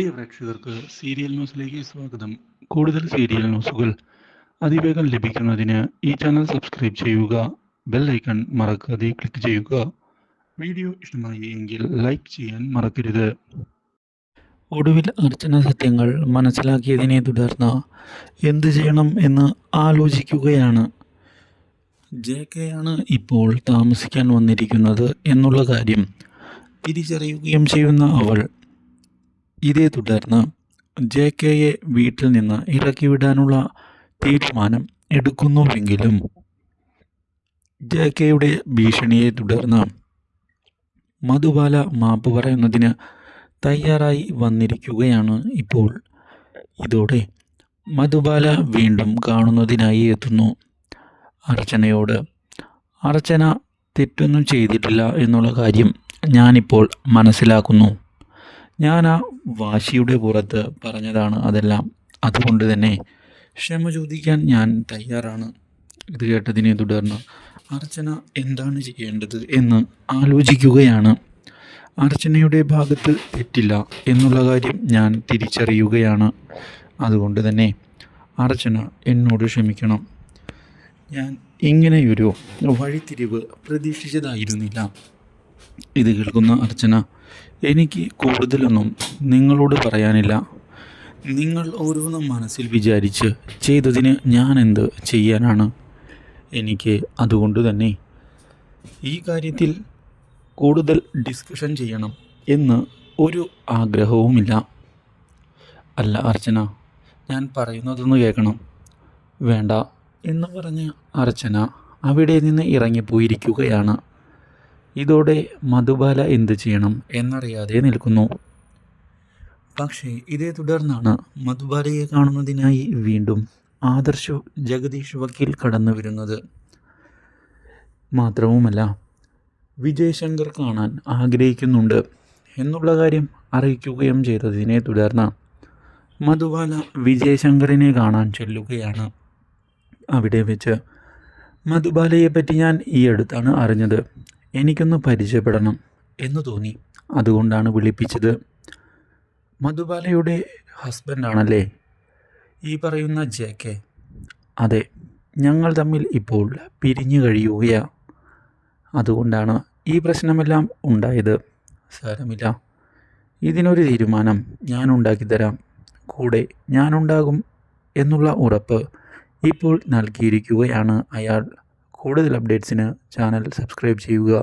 പ്രിയ പ്രേക്ഷകർക്ക് സീരിയൽ ന്യൂസിലേക്ക് സ്വാഗതം. കൂടുതൽ സീരിയൽ ന്യൂസുകൾ അതിവേഗം ലഭിക്കുന്നതിന് ഈ ചാനൽ സബ്സ്ക്രൈബ് ചെയ്യുക ബെൽ ഐക്കൺ മറക്കാതെ ക്ലിക്ക് ചെയ്യുക. വീഡിയോ ഇഷ്ടമായി എങ്കിൽ ലൈക്ക് ചെയ്യാൻ മറക്കരുത്. ഒടുവിൽ അർച്ചന സത്യങ്ങൾ മനസ്സിലാക്കിയതിനെ തുടർന്ന് എന്തു ചെയ്യണം എന്ന് ആലോചിക്കുകയാണ്. ജെ കെ ആണ് ഇപ്പോൾ താമസിക്കാൻ വന്നിരിക്കുന്നത് എന്നുള്ള കാര്യം തിരിച്ചറിയുകയും ചെയ്യുന്ന അവൾ ഇതേ തുടർന്ന് ജെ കെയെ വീട്ടിൽ നിന്ന് ഇറക്കിവിടാനുള്ള തീരുമാനം എടുക്കുന്നുവെങ്കിലും ജെ കെയുടെ ഭീഷണിയെ തുടർന്ന് മധുബാല മാപ്പ് പറയുന്നതിന് തയ്യാറായി വന്നിരിക്കുകയാണ് ഇപ്പോൾ. ഇതോടെ മധുബാല വീണ്ടും കാണുന്നതിനായി എത്തുന്നു. അർച്ചനയോട് അർച്ചന തെറ്റൊന്നും ചെയ്തിട്ടില്ല എന്നുള്ള കാര്യം ഞാനിപ്പോൾ മനസ്സിലാക്കുന്നു. ഞാൻ ആ വാശിയുടെ പുറത്ത് പറഞ്ഞതാണ് അതെല്ലാം. അതുകൊണ്ട് തന്നെ ക്ഷമ ചോദിക്കാൻ ഞാൻ തയ്യാറാണ്. ഇത് കേട്ടതിനെ തുടർന്ന് അർച്ചന എന്താണ് ചെയ്യേണ്ടത് എന്ന് ആലോചിക്കുകയാണ്. അർച്ചനയുടെ ഭാഗത്ത് തെറ്റില്ല എന്നുള്ള കാര്യം ഞാൻ തിരിച്ചറിയുകയാണ്. അതുകൊണ്ട് തന്നെ അർച്ചന എന്നോട് ക്ഷമിക്കണം. ഞാൻ ഇങ്ങനെയൊരു വഴിത്തിരിവ് പ്രതീക്ഷിച്ചതായിരുന്നില്ല. ഇത് കേൾക്കുന്ന അർച്ചന എനിക്ക് കൂടുതലൊന്നും നിങ്ങളോട് പറയാനില്ല. നിങ്ങൾ ഓരോന്നും മനസ്സിൽ വിചാരിച്ച് ചെയ്തതിന് ഞാൻ എന്ത് ചെയ്യാനാണ്? എനിക്ക് അതുകൊണ്ട് തന്നെ ഈ കാര്യത്തിൽ കൂടുതൽ ഡിസ്കഷൻ ചെയ്യണം എന്ന് ഒരു ആഗ്രഹവുമില്ല. അല്ല അർച്ചന ഞാൻ പറയുന്നതൊന്ന് കേൾക്കണം. വേണ്ട എന്ന് പറഞ്ഞ് അർച്ചന അവിടെ നിന്ന് ഇറങ്ങിപ്പോയിരിക്കുകയാണ്. ഇതോടെ മധുബാല എന്തു ചെയ്യണം എന്നറിയാതെ നിൽക്കുന്നു. പക്ഷേ ഇതേ തുടർന്നാണ് മധുബാലയെ കാണുന്നതിനായി വീണ്ടും ആദർശ് ജഗദീഷ് വക്കീൽ കടന്നു വരുന്നത്. മാത്രവുമല്ല വിജയശങ്കർ കാണാൻ ആഗ്രഹിക്കുന്നുണ്ട് എന്നുള്ള കാര്യം അറിയിക്കുകയും ചെയ്തതിനെ തുടർന്ന് മധുബാല വിജയശങ്കറിനെ കാണാൻ ചെല്ലുകയാണ്. അവിടെ വെച്ച് മധുബാലയെ പറ്റി ഞാൻ ഈ അടുത്താണ് അറിഞ്ഞത്. എനിക്കൊന്ന് പരിചയപ്പെടണം എന്ന് തോന്നി. അതുകൊണ്ടാണ് വിളിപ്പിച്ചത്. മധുബാലയുടെ ഹസ്ബൻഡാണല്ലേ ഈ പറയുന്ന ജെ കെ അതെ ഞങ്ങൾ തമ്മിൽ ഇപ്പോൾ പിരിഞ്ഞു കഴിയുകയാ. അതുകൊണ്ടാണ് ഈ പ്രശ്നമെല്ലാം ഉണ്ടായത്. സാരമില്ല. ഇതിനൊരു തീരുമാനം ഞാൻ ഉണ്ടാക്കിത്തരാം കൂടെ ഞാനുണ്ടാകും എന്നുള്ള ഉറപ്പ് ഇപ്പോൾ നൽകിയിരിക്കുകയാണ് അയാൾ. കൂടുതൽ അപ്ഡേറ്റ്സിന് ചാനൽ സബ്സ്ക്രൈബ് ചെയ്യുക.